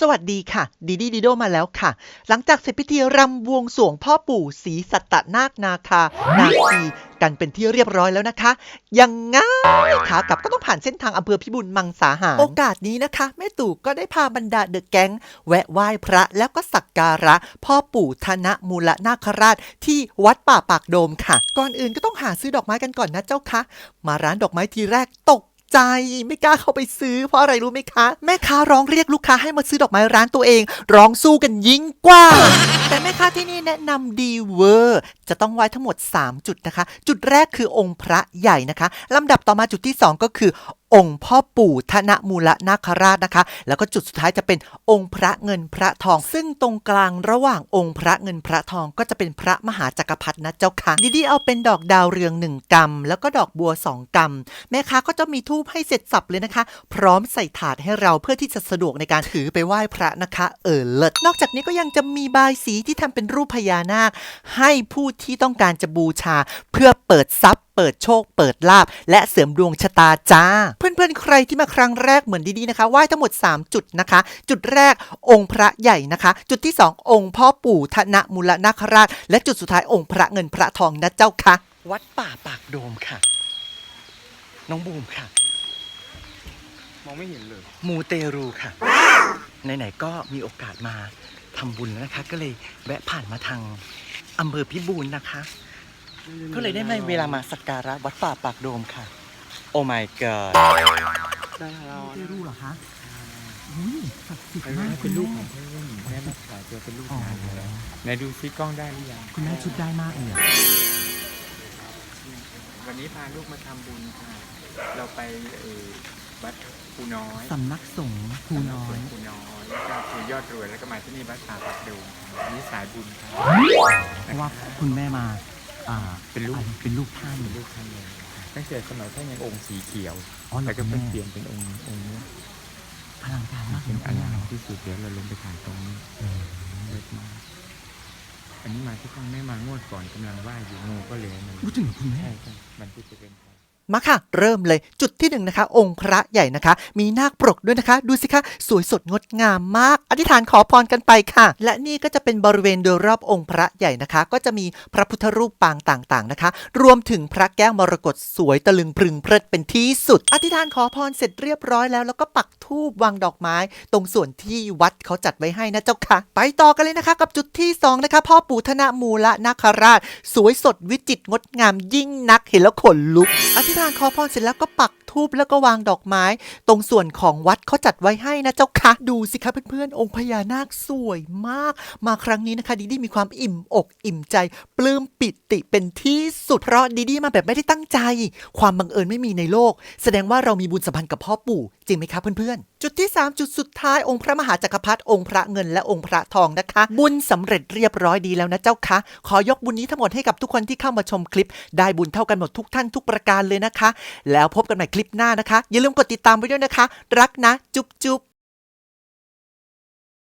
สวัสดีค่ะ ดีดีดีโดมาแล้วค่ะ หลังจากเสร็จพิธีรำบวงสรวงพ่อปู่ศรีสัตตนาคนาคา นาคีกันเป็นที่เรียบร้อยแล้วนะคะ ยังไงขากลับก็ต้องผ่านเส้นทางอำเภอพิบูลมังสาหาร โอกาสนี้นะคะ แม่ตู่ก็ได้พาบรรดาเดอะแก๊ง แวะไหว้พระแล้วก็สักการะ พ่อปู่ธนมูลนาคราช ที่วัดป่าปากโดมค่ะ ก่อนอื่นก็ต้องหาซื้อดอกไม้กันก่อนนะเจ้าคะ มาร้านดอกไม้ทีแรกตก ใจไม่กล้าเข้าไปซื้อเพราะอะไรรู้ไหมคะ แม่ค้าร้องเรียกลูกค้าให้มาซื้อดอกไม้ร้านตัวเอง ร้องสู้กันยิ่งกว่า แต่แม่ค้าที่นี่แนะนำดีเวอร์ จะต้องไหว้ทั้งหมด 3 จุดนะคะ จุดแรกคือองค์พระใหญ่นะคะลำดับต่อมาจุดที่ 2 ก็คือ องค์พ่อปู่ธนมูลนาคราชนะคะ แล้วก็จุดสุดท้ายจะเป็นองค์พระเงินพระทอง ซึ่งตรงกลางระหว่างองค์พระเงินพระทองก็จะเป็นพระมหาจักรพรรดินะเจ้าค่ะดีดีเอาเป็นดอกดาวเรืองหนึ่งกำแล้วก็ดอกบัวสองกำแม่ค้าก็จะมีทูบให้เสร็จสับเลยนะคะ พร้อมใส่ถาดให้เราเพื่อที่จะสะดวกในการถือไปไหว้พระนะคะ เออเลิศนอกจากนี้ก็ยังจะมีบายสีที่ทำเป็นรูปพญานาค ให้ผู้ที่ต้องการจะบูชา เพื่อเปิดทรัพย์ เปิดโชค เปิดลาบและเสริมดวงชะตาจ้า เพื่อนๆ ใครที่มาครั้งแรกเหมือนดีๆนะคะไหว้ทั้งหมด 3 จุดนะคะ จุดแรกองค์พระใหญ่นะคะ จุดที่ 2 องค์พ่อปู่ธนมูลนาคราช และจุดสุดท้ายองค์พระเงินพระทองนะเจ้าค่ะ วัดป่าปากโดมค่ะ น้องบูมค่ะ มองไม่เห็นเลย มูเตรูค่ะ ไหนๆ ก็มีโอกาสมาทำบุญแล้วนะคะ ก็เลยแวะผ่านมาทางอำเภอพิบูลนะคะ ก็เลยได้มาเวลามาสักการะวัดป่าปากโดมค่ะ โอ้ my god ได้แล้วมูเตรูเหรอคะศักดิ์สิทไปธิ์มากเป็นลูกของเพื่อนแม่มาขายเจอเป็นลูกงานเลยไหนดูซิกล้องได้หรือยังคุณแม่ชุดได้มากเลยวันนี้พาลูกมาทำบุญค่ะ เราไปเอ่อวัดภูน้อยสำนักสงฆ์ภูน้อยภูน้อยแล้วก็ภูยอดรวยแล้วก็มาที่นี่วัดป่าปักดูค่ะอันนี้สายบุญค่ะเพราะว่าคุณแม่มา อ่าเป็นลูกเป็นลูกท่านเป็นลูกท่านเลยตั้งแต่สมัยท่านยังองค์สีเขียวอ๋อเหรอแล้วก็คุณเพิ่งแม่เปลี่ยนเป็นองค์องค์นี้พลังการมากเป็นนะอคุณลัแม่งที่สุดเดี๋ยวเราลงไปถ่ายตรงนี้เลิศมากอันนี้มาที่ข้างแม่มางวดก่อนกำลังไหว้อยู่งูก็เลยมันรู้จริงเหรอคุณแม่ใช่ใช่มันที่จะเป็นไป มาค่ะ เริ่มเลยจุดที่หนึ่งนะคะ องค์พระใหญ่นะคะ มีนาคปรกด้วยนะคะ ดูสิคะ สวยสดงดงามมาก อธิษฐานขอพรกันไปค่ะ และนี่ก็จะเป็นบริเวณโดยรอบองค์พระใหญ่นะคะ ก็จะมีพระพุทธรูปปางต่างๆนะคะ รวมถึงพระแก้วมรกตสวยตะลึงพรึงเพริดเป็นที่สุด อธิษฐานขอพรเสร็จเรียบร้อยแล้ว แล้วก็ปักธูปวางดอกไม้ ตรงส่วนที่วัดเขาจัดไว้ให้นะเจ้าค่ะ ไปต่อกันเลยนะคะ กับจุดที่สองนะคะพ่อปู่ธนมูลนาคราช สวยสดวิจิตรงดงามยิ่งนักเห็นแล้วขนลุกอธิษฐานขอพรเสร็จแล้วก็ปักธูปแล้วก็วางดอกไม้ ตรงส่วนของวัดเขาจัดไว้ให้นะเจ้าคะ ดูสิคะเพื่อนๆองค์พญานาคสวยมาก มาครั้งนี้นะคะดีดีมีความอิ่มอกอิ่มใจ ปลื้มปิติเป็นที่สุดเพราะดีดีมาแบบไม่ได้ตั้งใจ ความบังเอิญไม่มีในโลก แสดงว่าเรามีบุญสัมพันธ์กับพ่อปู่ จริงไหมคะเพื่อนๆ จุดที่ 3 จุดสุดท้ายองค์พระมหาจักรพรรดิองค์พระเงินและองค์พระทองนะคะ บุญสำเร็จเรียบร้อยดีแล้วนะเจ้าคะ ขอยกบุญนี้ทั้งหมดให้กับทุกคนที่เข้ามาชมคลิป ได้บุญเท่ากันหมดทุกท่านทุกประการเลยนะคะ แล้วพบกันใหม่คลิปหน้านะคะ อย่าลืมกดติดตามไว้ด้วยนะคะ รักนะ จุ๊บจุ๊บ